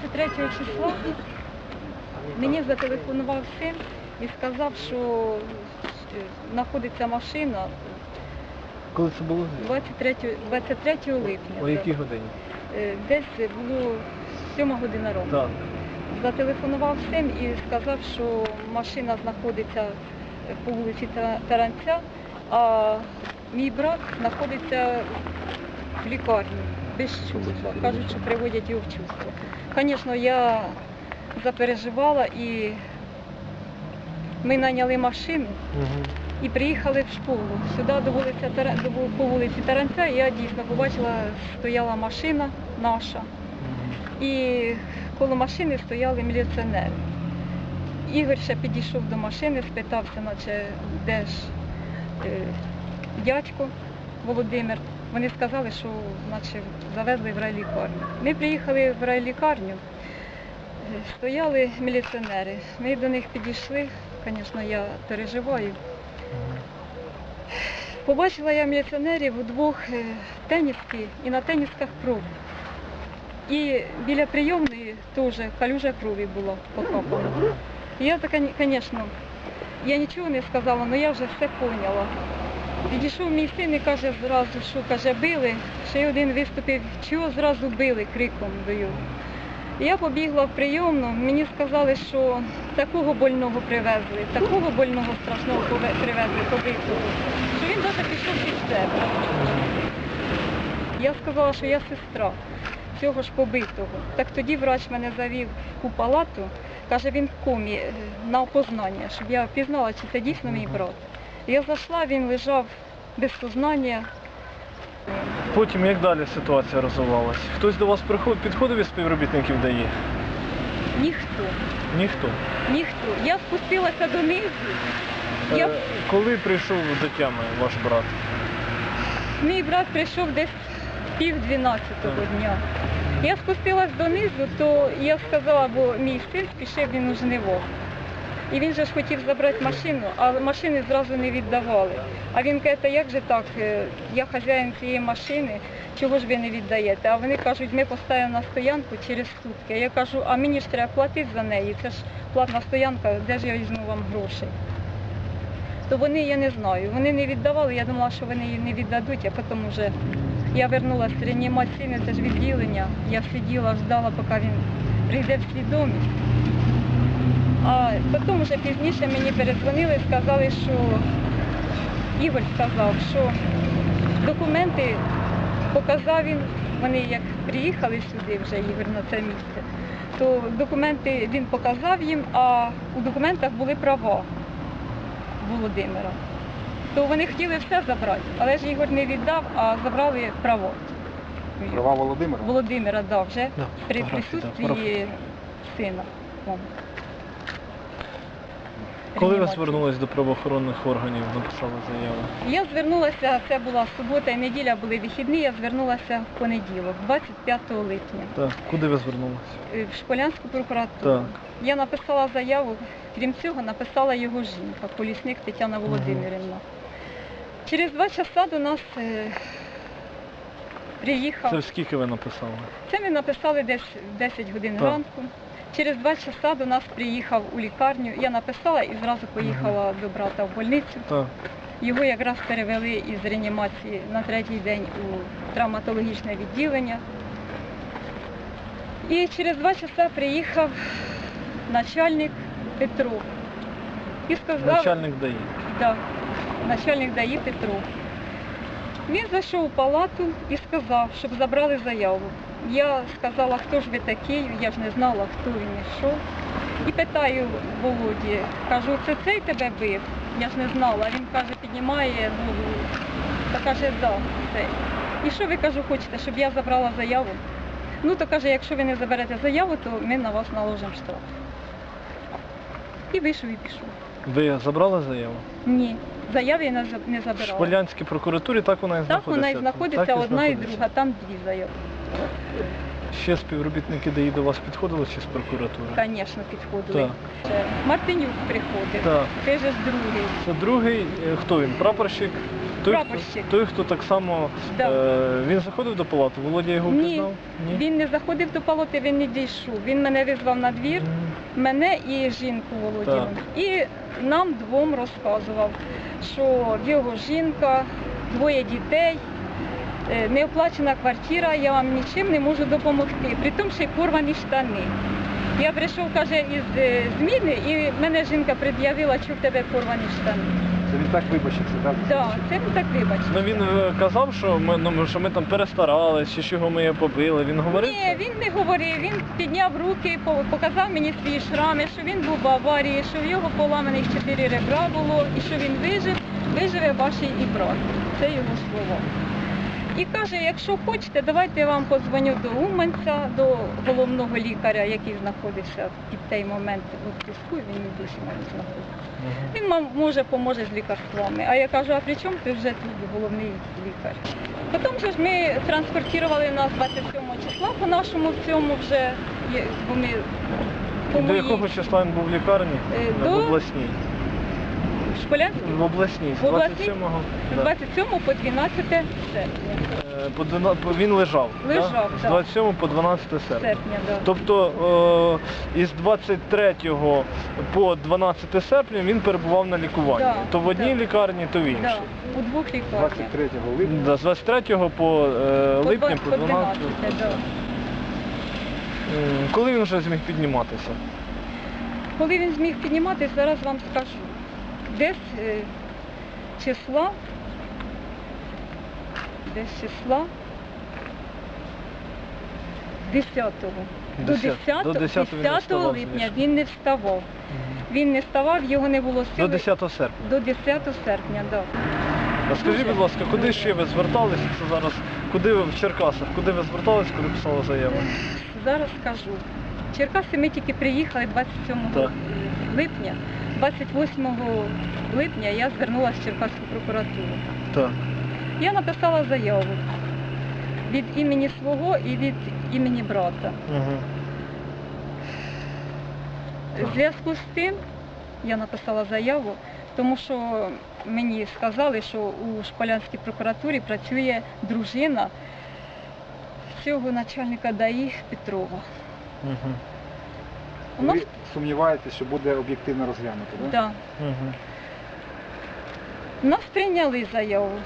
23 числа мені зателефонував син і сказав, що е, знаходиться машина Коли це було? 23, 23 липня. О якій годині? Е, Десь було 7 година ранку. Так. Зателефонував син і сказав, що машина знаходиться по вулиці Таранця, а мій брат знаходиться в лікарні без чувства. Кажуть, що приводять його в чувство. Звісно, я запереживала і ми наняли машину і приїхали в школу. Сюди до вулиці, по вулиці Таранця я дійсно побачила, стояла машина наша. І коло машини стояли міліціонери. Ігор ще підійшов до машини, спитався, наче де ж е, дядько Володимир. Вони сказали, що наче, завезли в райлікарню. Ми приїхали в райлікарню, стояли міліціонери. Ми до них підійшли, звісно, я переживаю. Побачила я міліціонерів удвох е, теніски і на тенісках кров. І біля прийомної теж калюжа крові була покопана. І я звісно, я нічого не сказала, але я вже все поняла. Підійшов мій син і каже зразу, що каже, били. Ще один виступив, чого зразу били, криком його. Я побігла в прийомну, мені сказали, що такого больного привезли, такого больного страшного привезли, побитого, що він навіть пішов під себе. Я сказала, що я сестра цього ж побитого. Так тоді врач мене завів у палату, каже, він в комі е, на опознання, щоб я впізнала, чи це дійсно мій брат. Я зайшла, він лежав без сознання. Потім як далі ситуація розвивалась? Хтось до вас приход... підходив із співробітників ДАІ? Ніхто, Ніхто. ніхто. Я спустилася донизу. Я... Е, Коли прийшов до тями ваш брат? Мій брат прийшов десь пів дванадцятого дня. Я спустилась донизу, то я сказала, бо мій син спішив він у жниво. І він же ж хотів забрати машину, але машини зразу не віддавали. А він каже, «Та як же так, е, я хазяїн цієї машини, чого ж ви не віддаєте? А вони кажуть, ми поставимо на стоянку через сутки. Я кажу, а мені ж треба платити за неї, це ж платна стоянка, де ж я візьму вам грошей? То вони, я не знаю, вони не віддавали, я думала, що вони її не віддадуть, а потім вже я вернулася з реанімаційне це ж відділення. Я сиділа, ждала, поки він прийде в свідомість. А потім вже пізніше мені передзвонили і сказали, що Ігор сказав, що документи показав він, вони як приїхали сюди вже Ігор на це місце, то документи він показав їм, а у документах були права Володимира. То вони хотіли все забрати, але ж Ігор не віддав, а забрали право. Права Володимира? Володимира дав вже Да, при фотографії, да, присутстві сина. Коли ви звернулись до правоохоронних органів, написали заяву? Я звернулася, це була субота і неділя, були вихідні, я звернулася в понеділок, 25 липня, Так. Куди ви звернулися? е, в Шполянську прокуратуру. Так. Я написала заяву, крім цього, написала його жінка, полісник Тетяна Володимирівна. Через два часа до нас е, приїхав. Це скільки ви написали? Це ми написали десь в 10 годин Так. ранку. Через два часа до нас приїхав у лікарню. Я написала і зразу поїхала до брата в больницю. Так. Його якраз перевели із реанімації на третій день у травматологічне відділення. І через два часа приїхав начальник Петров. І сказав, Начальник ДАІ. Да, начальник ДАІ Петров. Він зайшов у палату і сказав, щоб забрали заяву. Я сказала, хто ж ви такий, я ж не знала, хто він і що. І питаю Володі, кажу, це цей тебе бив? Я ж не знала. Він каже, піднімає голову. Та каже, да, цей. І що ви кажу, хочете, щоб я забрала заяву? Ну то каже, якщо ви не заберете заяву, то ми на вас наложимо штраф. І вийшов і пішов. Ви забрали заяву? Ні, заяви я не за- не В забирала. Шполянській прокуратурі так вона і Так знаходиться. вона і знаходиться Так одна і друга, там дві заяви. Ще співробітники ДАІ до вас підходили чи з прокуратури? Звісно, підходили. Так. Мартинюк приходив, Так. ти же ж другий. Це другий, е, хто він? Прапорщик той, Прапорщик. хто, той, хто так само Да. е, він заходив до палати, Володя його Ні, впізнав? Він не заходив до палати, він не дійшов. Він мене визвав на двір, мене і жінку Володіну. І нам двом розказував, що в його жінка, двоє дітей, е, неоплачена квартира, я вам нічим не можу допомогти. При тому, що й порвані штани. Я прийшов, каже, із е, зміни, і мене жінка пред'явила, що в тебе порвані штани. Це він так вибачився, так? Так, це він так вибачив. Ну він е, казав, що ми, ну, що ми там перестарались, чи чого ми її побили. Він говорив? Ні, це? він не говорив, він підняв руки, по- показав мені свої шрами, що він був в аварії, що в його поламаних чотири ребра було, і що він вижив, виживе ваш і брат. Це його слова. І каже, якщо хочете, давайте я вам позвоню до Уманця, до головного лікаря, який знаходився під той момент у тиску, він і досі мене знаходиться. Він вам може поможе з лікарствами. А я кажу, а при чому ти вже тут головний лікар? Потім же ж ми транспортували нас 27 числа по нашому цьому вже, є- бо ми по До моїй якого числа він був в лікарні? Е, В до- обласній. Шполянській В обласній, з В обласній? 27-го. з да. 27 по 12 серпня. Е, по двана- по- Він лежав. Лежав, да? З так. 27 по 12 серпня. серпня да. Тобто е, із 23 по 12 серпня він перебував на лікуванні. Да, то в одній да. лікарні, то в іншій. Да, у двох лікарнях. 23 липня. Да, з 23 по е, По липня, по по 12. 12, да. М, Коли він вже зміг підніматися? Коли він зміг підніматися, зараз вам скажу. Десь е, числа, десь числа 10-го. До Десят- 10, до 10-го він не 10 липня він не вставав. Він не вставав, його не було До 10 серпня. До 10 серпня, так. А скажіть, будь ласка, куди ще ви зверталися? Це зараз куди ви в Черкасах? Куди ви звертались, коли писали заяву? Зараз скажу. В Черкаси ми тільки приїхали 27 Так. липня. 28 липня я звернулася в Черкаську прокуратуру. Так. Я написала заяву від імені свого і від імені брата. Угу. В зв'язку з тим я написала заяву, тому що мені сказали, що у Шполянській прокуратурі працює дружина цього начальника ДАІ Петрова. Угу. Ви сумніваєтесь, що буде об'єктивно розглянуто, так? да, Угу. нас прийняли заяву.